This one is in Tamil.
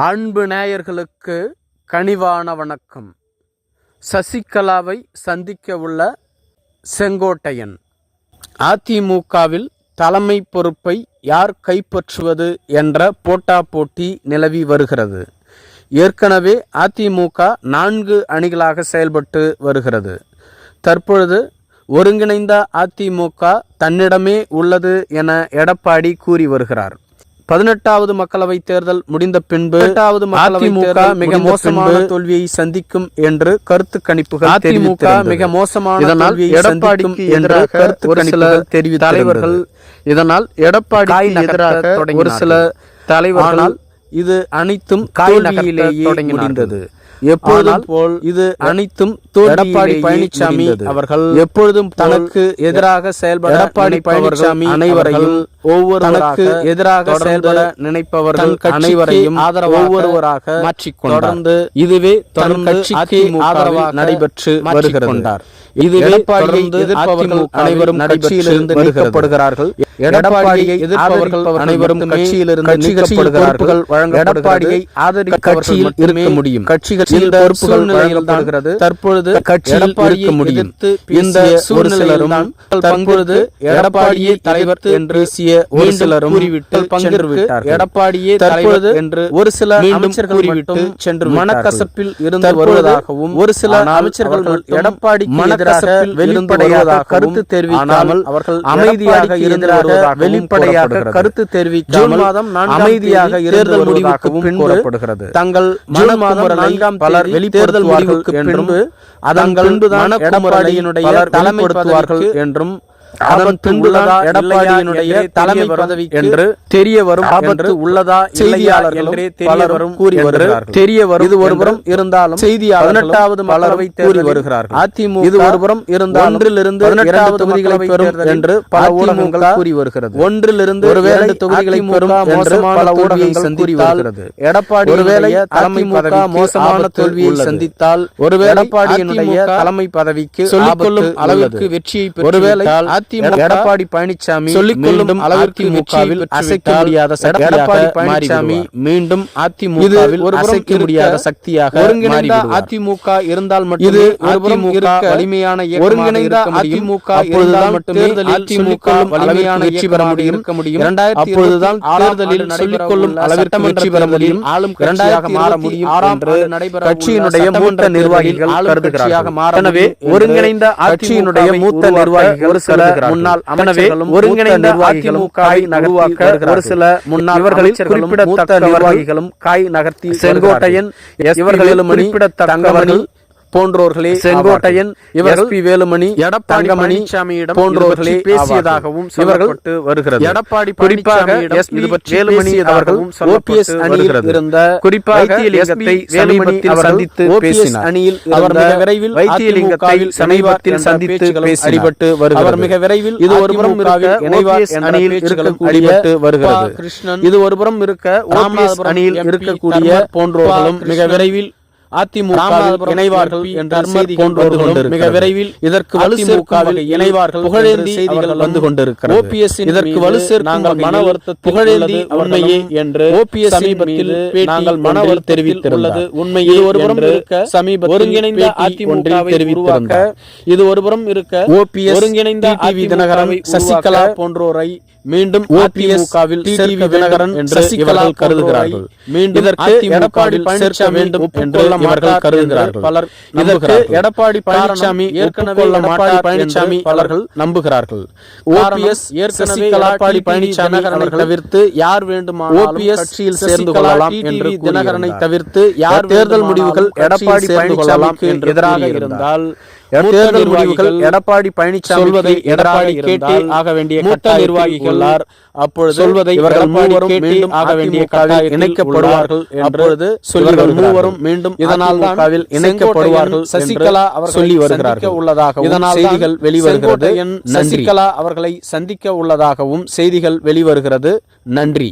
அன்பு நேயர்களுக்கு கனிவான வணக்கம். சசிகலாவை சந்திக்க உள்ள செங்கோட்டையன். அதிமுகவில் தலைமை பொறுப்பை யார் கைப்பற்றுவது என்ற போட்டா போட்டி நிலவி வருகிறது. ஏற்கனவே அதிமுக நான்கு அணிகளாக செயல்பட்டு வருகிறது. தற்பொழுது ஒருங்கிணைந்த அதிமுக தன்னிடமே உள்ளது என எடப்பாடி கூறி வருகிறார். பதினெட்டாவது மக்களவை தேர்தல் முடிந்த பின்பு எட்டாவது அதிமுக மிக மோசமான தோல்வியை சந்திக்கும் என்று கருத்து கணிப்புகள் அதிமுக மிக மோசமான இதனால் எடப்பாடிக்கு எதிராக கருத்து கணிப்புகள் தெரிவித்த தலைவர்கள் இதனால் எடப்பாடி எதிராக ஒரு சில தலைவர்கள் இது அனைத்தும் தோல்வியிலேயே முடிந்தது. எப்பொழுதும் போல் இது அனைத்தும் எடப்பாடி பழனிசாமி அவர்கள் எப்பொழுதும் தனக்கு எதிராக செயல்பட எடப்பாடி பழனிசாமி அனைவரையும் ஒவ்வொரு தனக்கு எதிராக செயல்பட நினைப்பவர்கள் அனைவரையும் ஒவ்வொருவராக மாற்றிக் தொடர்ந்து இதுவே தொடர்ந்து கட்சிக்கு ஆதரவாக நடைபெற்று வருகிறது. இது எடப்பாடியை எதிர்ப்பவர்கள் அனைவரும் கட்சியிலிருந்து நீக்கப்படுகிறார்கள். எடப்பாடியை எதிர்ப்பவர்கள் அனைவரும் கட்சியிலிருந்து நீக்கப்படுகிறார்கள். எடப்பாடியை ஆதரிக்க கட்சியில் இருக்க முடியும். கட்சிகள் பொறுப்புகள் வழங்கப்படுகிறது. தற்பொழுது கட்சியில் இருக்க முடியும். இந்த ஒரு சிலரும் தற்பொழுது எடப்பாடியை தலைவர் என்று பேசிய ஒரு சிலரும் கூறிவிட்டு பங்கேற்று எடப்பாடியே தற்பொழுது என்று ஒரு சில அமைச்சர்கள் கூறிவிட்டு சென்று மனக்கசப்பில் இருந்து வருவதாகவும் ஒரு சில அமைச்சர்கள் எடப்பாடி மனக்கசப்பில் வெளிப்படையாக கருத்து தெரிவிக்காமல் அவர்கள் அமைதியாக இருந்ததாக வெளிப்படையாக கருத்து தெரிவிக்காமல் மாதம் அமைதியாக தேர்தல் முடிவுக்கு பின் கூறப்படுகிறது. தங்கள் ஜூன் மாதம் நான்காம் பலர் வெளித்தேர்தல் முடிவுக்கு பின்பு அதன் பின்புதான் எடப்பாடியினுடைய தலைமைப்படுத்துவார்கள் என்றும் அதன் பின்புதான் எடப்பாடியினுடைய தலைமை பதவி என்று தெரிய வரும் ஆபத்து உள்ளதா செய்தியாளர்களும் பலரும் கூறி வருகிறார்கள் தெரிய வரும் இது ஒருபுறம் இருந்தாலும் செய்தியாளர் பதினெட்டாவது மக்களவை கூறி வருகிறார்கள் அதிமுக இது ஒருபுறம் இருந்தால் ஒன்றிலிருந்து பதினெட்டாவது தொகுதிகளை பெறும் என்று பல ஊடகங்கள் கூறி வருகிறது ஒன்றிலிருந்து ஒருவேளை தொகுதிகளை பெறும் என்று பல ஊடகங்கள் கூறி வருகிறது எடப்பாடி ஒருவேளை தலைமை பதவி மோசமான தோல்வியை சந்தித்தால் ஒருவேளை எடப்பாடியினுடைய தலைமை பதவிக்கு சொல்லிக்கொள்ளும் அளவிற்கு வெற்றியை ஒருவேளை அதிமுக எடப்பாடி பழனிசாமி சொல்லிக்கொள்ளும் அளவிற்கு வெற்றியில் அசைக்க முடியாத எடப்பாடி பழனிசாமி மீண்டும் அதிமுகவில் ஒரு அசைக்க முடியாத சக்தியாக ஒருங்கிணைந்த அதிமுக இருந்தால் மட்டும் இது அதிமுக வலிமையான ஒருங்கிணைந்த அதிமுக இருந்தால் மட்டுமே அதிமுக வலிமையான வெற்றி பெற முடியும். இருக்க முடியும். அப்பொழுதுதான் தேர்தலில் சொல்லிக்கொள்ளும் அளவிற்கு வெற்றி பெற முடியும். ஆளும் கட்சியாக மாற முடியும் ஆறாம் நடைபெற கட்சியினுடைய மூத்த நிர்வாகிகள் கருதுகிறார்கள். எனவே ஒருங்கிணைந்த கட்சியினுடைய மூத்த நிர்வாகிகள் ஒரு சில முன்னாள் அமைச்சர்களும் ஒருங்கிணைந்த அதிமுக நகர்வாக்க ஒரு சில முன்னாள் இவர்களில் குறிப்பிடத்தக்க நிர்வாகிகளும் காய் நகர்த்தி செங்கோட்டையன் இவர்களிலும் குறிப்பிடத்தக்கவர்கள் போன்றோர்களே செங்கோட்டையன் இவர் பி வேலுமணி எடப்பாடி பழனிசாமியிடம் போன்றோர்களே பேசியதாகவும் இவர்கள் வருகிறது. எடப்பாடி குறிப்பாக எஸ் பி வேலுமணி அவர்கள் ஓபிஎஸ் அணியில் இருந்த குறிப்பாக வைத்தியலிங்கத்தை வேலுமணி அவர் சந்தித்து பேசினார். அணியில் அவர் மிக விரைவில் வைத்தியலிங்கத்தை சமீபத்தில் சந்தித்து அடிபட்டு வருகிறார் அவர் மிக விரைவில் இது ஒருபுறம் இருக்க அணியில் அடிபட்டு வருகிறது. கிருஷ்ணன் இது ஒருபுறம் இருக்க ஓபிஎஸ் அணியில் இருக்கக்கூடிய போன்றோர்களும் மிக விரைவில் அதிமுக இணைவார்கள் என்ற செய்தி மிக விரைவில் இதற்கு அதிமுகவில் இணைவார்கள் புகழேந்தி செய்திகள் வந்து கொண்டிருக்கிறது. ஓபிஎஸ் இதற்கு வலு சேர்க்கும் நாங்கள் மன வருத்த புகழேந்தி உண்மையே என்று ஓபிஎஸ் சமீபத்தில் நாங்கள் மன வருத்த தெரிவித்துள்ளது உண்மையே ஒருபுறம் இருக்க சமீப ஒருங்கிணைந்த அதிமுக தெரிவித்திருக்க இது ஒருபுறம் இருக்க ஓபிஎஸ் ஒருங்கிணைந்த தினகரன் சசிகலா போன்றோரை மீண்டும் அதிமுகவில் டிவி தினகரன் என்று இவர்கள் கருதுகிறார்கள். மீண்டும் இதற்கு எடப்பாடி சேர்க்க வேண்டும் என்று இவர்கள் கருதுகிறார்கள். பலர் இதற்கு எடப்பாடி பழனிசாமி ஏற்கனவே எடப்பாடி பழனிசாமி பலர்கள் நம்புகிறார்கள். ஓபிஎஸ் ஏற்கனவே எடப்பாடி பழனிசாமி அவர்களை தவிர்த்து யார் வேண்டுமானாலும் ஓபிஎஸ் கட்சியில் சேர்ந்து கொள்ளலாம் என்று தினகரனை தவிர்த்து யார் தேர்தல் முடிவுகள் எடப்பாடி பழனிசாமிக்கு எதிராக இருந்தால் தேர்தல் முடிவுகள் எடப்பாடி பழனிசாமி எடப்பாடி கேட்டே ஆக வேண்டிய மூத்த நிர்வாகிகள் அப்பொழுது சொல்வதை இவர்கள் மூவரும் மீண்டும் ஆக வேண்டிய கட்டாயம் இணைக்கப்படுவார்கள் அப்பொழுது சொல்லுங்கள் மூவரும் மீண்டும் இதனால் இணைக்கப்படுவார்கள் சசிகலா அவர் சொல்லி வருகிறார்கள். உள்ளதாக இதனால் செய்திகள் வெளிவருகிறது. சசிகலா அவர்களை சந்திக்க உள்ளதாகவும் செய்திகள் வெளிவருகிறது. நன்றி.